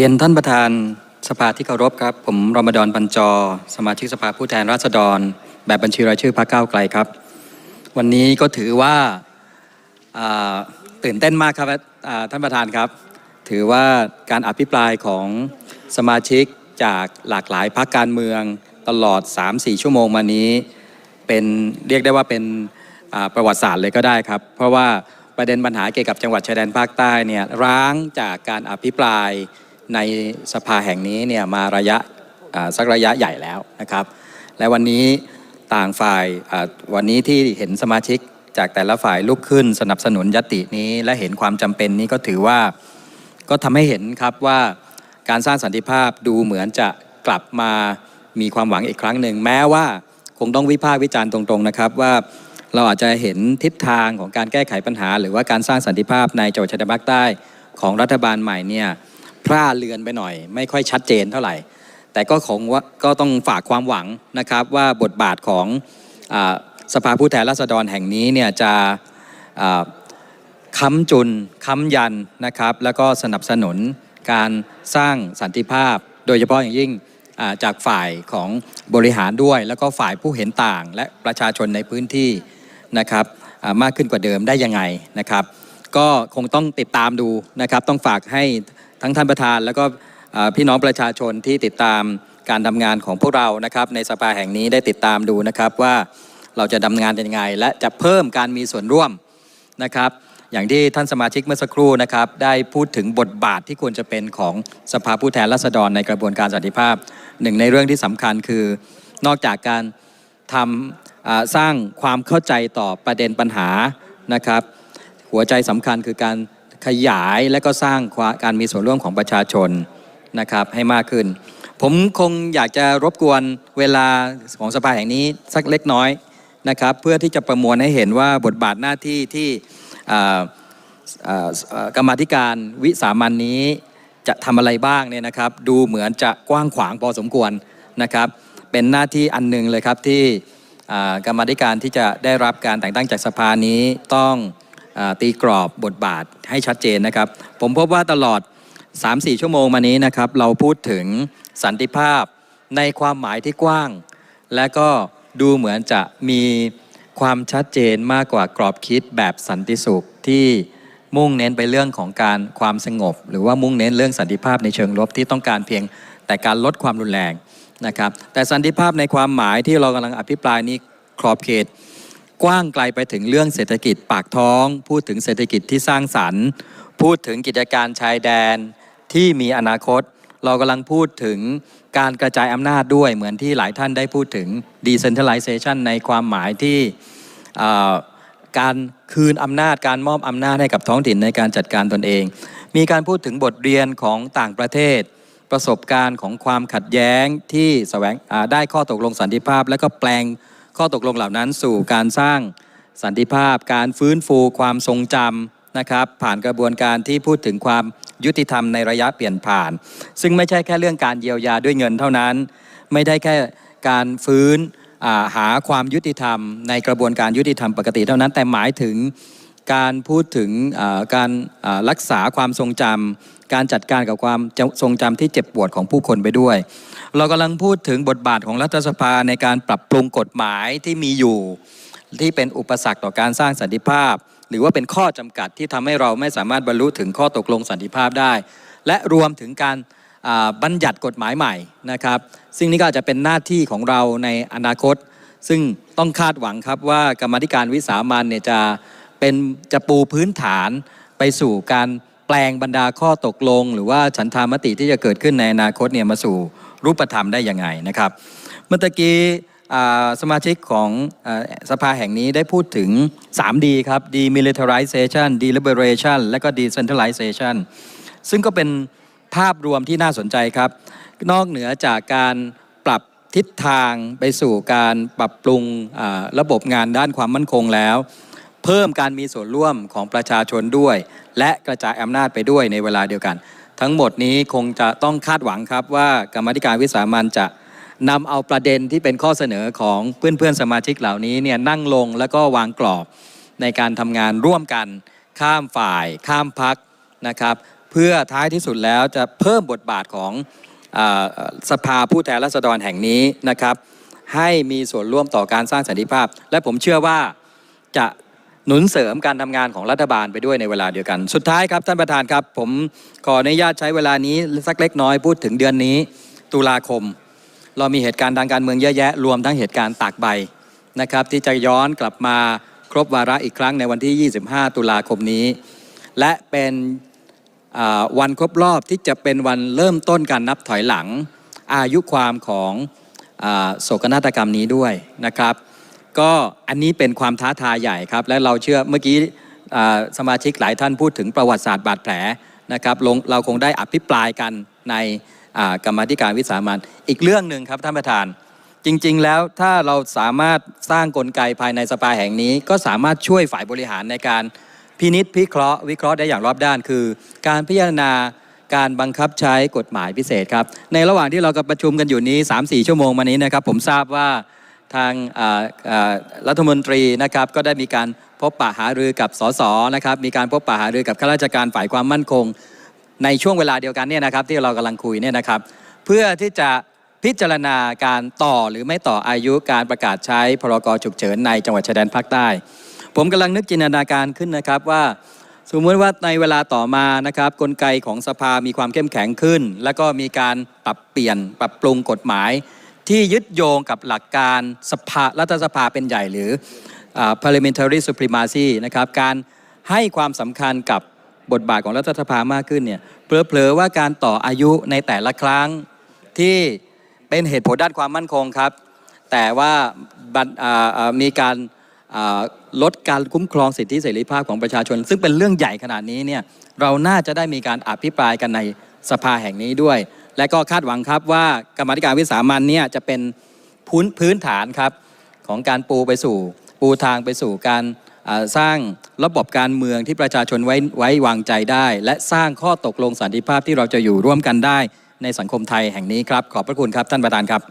เรียนท่านประธานสภาที่เคารพครับ ผมรอมฎอนปัญจอ สมาชิกสภาผู้แทนราษฎร แบบบัญชีรายชื่อพรรคก้าวไกลครับ วันนี้ก็ถือว่าตื่นเต้นมากครับท่านประธานครับ ถือว่าการอภิปรายของสมาชิกจากหลากหลายพรรคการเมืองตลอด 3-4 ชั่วโมงมานี้เป็นเรียกได้ว่าเป็นประวัติศาสตร์เลยก็ได้ครับ เพราะว่าประเด็นปัญหาเกี่ยวกับจังหวัดชายแดนภาคใต้เนี่ยร้างจากการอภิปราย ในสภาแห่งนี้เนี่ยมาระยะสักระยะใหญ่แล้วนะครับ และวันนี้ต่างฝ่ายวันนี้ที่เห็นสมาชิกจากแต่ละฝ่ายลุกขึ้นสนับสนุนยตินี้ และเห็นความจำเป็นนี้ก็ถือว่าก็ทำให้เห็นครับว่าการสร้างสันติภาพดูเหมือนจะกลับมามีความหวังอีกครั้งหนึ่ง แม้ว่าคงต้องวิพากษ์วิจารณ์ตรงๆนะครับว่าเราอาจจะเห็นทิศทางของการแก้ไขปัญหา หรือว่าการสร้างสันติภาพในจังหวัดชายแดนภาคใต้ของรัฐบาลใหม่เนี่ย พร่าเลือนไปหน่อย ไม่ค่อยชัดเจนเท่าไหร่ แต่ก็คงว่าก็ต้องฝากความหวังนะครับว่าบทบาทของอสภาผู้แทนราษฎรแห่งนี้เนี่ยจะค้ำจุนค้ำยันนะครับ แล้วก็สนับสนุนการสร้างสันติภาพ โดยเฉพาะอย่างยิ่งจากฝ่ายของบริหารด้วย แล้วก็ฝ่ายผู้เห็นต่างและประชาชนในพื้นที่นะครับมากขึ้นกว่าเดิมได้ยังไงนะครับ ก็คงต้องติดตามดูนะครับ ต้องฝากให้ ทั้งท่านประธานแล้วก็พี่น้องประชาชนที่ติดตามการทำงานของพวกเรานะครับ ในสภาแห่งนี้ได้ติดตามดูนะครับว่าเราจะดำเนินงานยังไง และจะเพิ่มการมีส่วนร่วมนะครับ อย่างที่ท่านสมาชิกเมื่อสักครู่นะครับ ได้พูดถึงบทบาทที่ควรจะเป็นของสภาผู้แทนราษฎรในกระบวนการสันติภาพ หนึ่งในเรื่องที่สำคัญคือนอกจากการทำสร้างความเข้าใจต่อประเด็นปัญหานะครับ หัวใจสำคัญคือการ ขยายและก็สร้างาการมีส่วนร่วมของประชาชนนะครับให้มากขึ้น ผมคงอยากจะรบกวนเวลาของสภาแห่งนี้สักเล็กน้อยนะครับ เพื่อที่จะประมวลให้เห็นว่าบทบาทหน้าที่ที่กรรมธิการวิสามันนี้จะทำอะไรบ้างเนี่ยนะครับ ดูเหมือนจะกว้างขวางพอสมควรนะครับ เป็นหน้าที่อันหนึ่งเลยครับที่กรรมธิการที่จะได้รับการแต่งตั้งจากสภานี้ต้อง ตีกรอบบทบาทให้ชัดเจนนะครับ ผมพบว่าตลอด 3-4 ชั่วโมงมานี้นะครับ เราพูดถึงสันติภาพในความหมายที่กว้าง และก็ดูเหมือนจะมีความชัดเจนมากกว่ากรอบคิดแบบสันติสุขที่มุ่งเน้นไปเรื่องของการความสงบ หรือว่ามุ่งเน้นเรื่องสันติภาพในเชิงลบที่ต้องการเพียงแต่การลดความรุนแรงนะครับ แต่สันติภาพในความหมายที่เรากำลังอภิปรายนี้ขอบเขต กว้างไกลไปถึงเรื่องเศรษฐกิจปากท้อง พูดถึงเศรษฐกิจที่สร้างสรรค์ พูดถึงกิจการชายแดนที่มีอนาคต เรากำลังพูดถึงการกระจายอำนาจด้วยเหมือนที่หลายท่านได้พูดถึง decentralization ในความหมายที่การคืนอำนาจการมอบอำนาจให้กับท้องถิ่นในการจัดการตนเอง มีการพูดถึงบทเรียนของต่างประเทศ ประสบการณ์ของความขัดแย้งที่แสวงได้ข้อตกลงสันติภาพ และก็แปลง ข้อตกลงเหล่านั้นสู่การสร้างสันติภาพ การฟื้นฟูความทรงจำนะครับ ผ่านกระบวนการที่พูดถึงความยุติธรรมในระยะเปลี่ยนผ่าน ซึ่งไม่ใช่แค่เรื่องการเยียวยาด้วยเงินเท่านั้น ไม่ได้แค่การฟื้นาหาความยุติธรรม ในกระบวนการยุติธรรมปกติเท่านั้นแต่หมายถึงการพูดถึงาการารักษาความทรงจำ การจัดการกับความทรงจำที่เจ็บปวดของผู้คนไปด้วย เรากำลังพูดถึงบทบาทของรัฐสภาในการปรับปรุงกฎหมายที่มีอยู่ ที่เป็นอุปสรรคต่อการสร้างสันติภาพ หรือว่าเป็นข้อจำกัดที่ทำให้เราไม่สามารถบรรลุถึงข้อตกลงสันติภาพได้ และรวมถึงการบัญญัติกฎหมายใหม่นะครับ ซึ่งนี่ก็อาจจะเป็นหน้าที่ของเราในอนาคต ซึ่งต้องคาดหวังครับว่ากรรมธิการวิสามันเนี่ยจะเป็นจะปูพื้นฐานไปสู่การ แปลงบรรดาข้อตกลง หรือว่าฉันทามติที่จะเกิดขึ้นในอนาคตเนี่ยมาสู่รูปธรรมได้ยังไงนะครับ เมื่อกี้สมาชิกของอสภาแห่งนี้ได้พูดถึง 3D ครับ demilitarization deliberation และก็ decentralization ซึ่งก็เป็นภาพรวมที่น่าสนใจครับ นอกเหนือจากการปรับทิศทางไปสู่การปรับปรุงระบบงานด้านความมั่นคงแล้ว เพิ่มการมีส่วนร่วมของประชาชนด้วย และกระจายอำนาจไปด้วยในเวลาเดียวกัน ทั้งหมดนี้คงจะต้องคาดหวังครับว่ากรรมธิการวิสามันจะนำเอาประเด็นที่เป็นข้อเสนอของเพื่อนๆสมาชิกเหล่านี้เนี่ยนั่งลงแล้วก็วางกรอบในการทำงานร่วมกัน ข้ามฝ่าย ข้ามพักนะครับ เพื่อท้ายที่สุดแล้วจะเพิ่มบทบาทของอสภาผู้แทนราษฎรแห่งนี้นะครับ ให้มีส่วนร่วมต่อการสร้างสันติภาพ และผมเชื่อว่าจะ หนุนเสริมการทำงานของรัฐบาลไปด้วยในเวลาเดียวกัน สุดท้ายครับท่านประธานครับ ผมขออนุญาตใช้เวลานี้สักเล็กน้อยพูดถึงเดือนนี้ ตุลาคม เรามีเหตุการณ์ทางการเมืองเยอะแยะ รวมทั้งเหตุการณ์ตากใบนะครับที่จะย้อนกลับมาครบวาระอีกครั้งในวันที่ 25 ตุลาคมนี้ และเป็นวันครบรอบที่จะเป็นวันเริ่มต้นการนับถอยหลัง อายุความของอโศกนาฏกรรมนี้ด้วยนะครับ ก็อันนี้เป็นความท้าทายใหญ่ครับ และเราเชื่อเมื่อกี้สมาชิกหลายท่านพูดถึงประวัติศาสตร์บาดแผลนะครับเราคงได้อภิปรายกันในกรรมธิการวิสามันอีกเรื่องหนึ่งครับท่านประธาน จริง ๆ แล้วถ้าเราสามารถสร้างกลไกภายในสภาแห่งนี้ ก็สามารถช่วยฝ่ายบริหารในการพินิษพิเคราะห์วิเคราะห์ได้อย่างรอบด้าน คือ การพิจารณาการบังคับใช้กฎหมายพิเศษครับ ในระหว่างที่เรากำลังประชุมกันอยู่นี้ 3-4 ชั่วโมงมานี้นะครับ ผมทราบว่า ทางรัฐมนตรีนะครับก็ได้มีการพบปะหารือกับสสนะครับมีการพบปะหารือกับข้าราชการฝ่ายความมั่นคง ในช่วงเวลาเดียวกันเนี่ยนะครับที่เรากำลังคุยเนี่ยนะครับเพื่อที่จะพิจารณาการต่อหรือไม่ต่ออายุการประกาศใช้พรกฉุกเฉินในจังหวัดชายแดนภาคใต้ ผมกำลังนึกจินตนาการขึ้นนะครับว่าสมมติว่าในเวลาต่อมานะครับกลไกของสภามีความเข้มแข็งขึ้น แล้วก็มีการปรับเปลี่ยนปรับปรุงกฎหมาย ที่ยึดโยงกับหลักการสภารัฐสภาเป็นใหญ่หรือ parliamentary supremacy นะครับการให้ความสำคัญกับบทบาทของรัฐสภามากขึ้นเนี่ยเผลอๆว่าการต่ออายุในแต่ละครั้งที่เป็นเหตุผลด้านความมั่นคงครับ แต่ว่ามีการลดการคุ้มครองสิทธิเสรีภาพของประชาชน ซึ่งเป็นเรื่องใหญ่ขนาดนี้เนี่ยเราน่าจะได้มีการอภิปรายกันในสภาแห่งนี้ด้วย และก็คาดหวังครับว่ากรรมธิการวิสามันเนี่ยจะเป็นพื้นพื้นฐานครับของการปูไปสู่ ปูทางไปสู่การสร้างระบบการเมืองที่ประชาชนไว้ไว้วางใจได้ และสร้างข้อตกลงสันติภาพที่เราจะอยู่ร่วมกันได้ในสังคมไทยแห่งนี้ครับ ขอบพระคุณครับท่านประธานครับ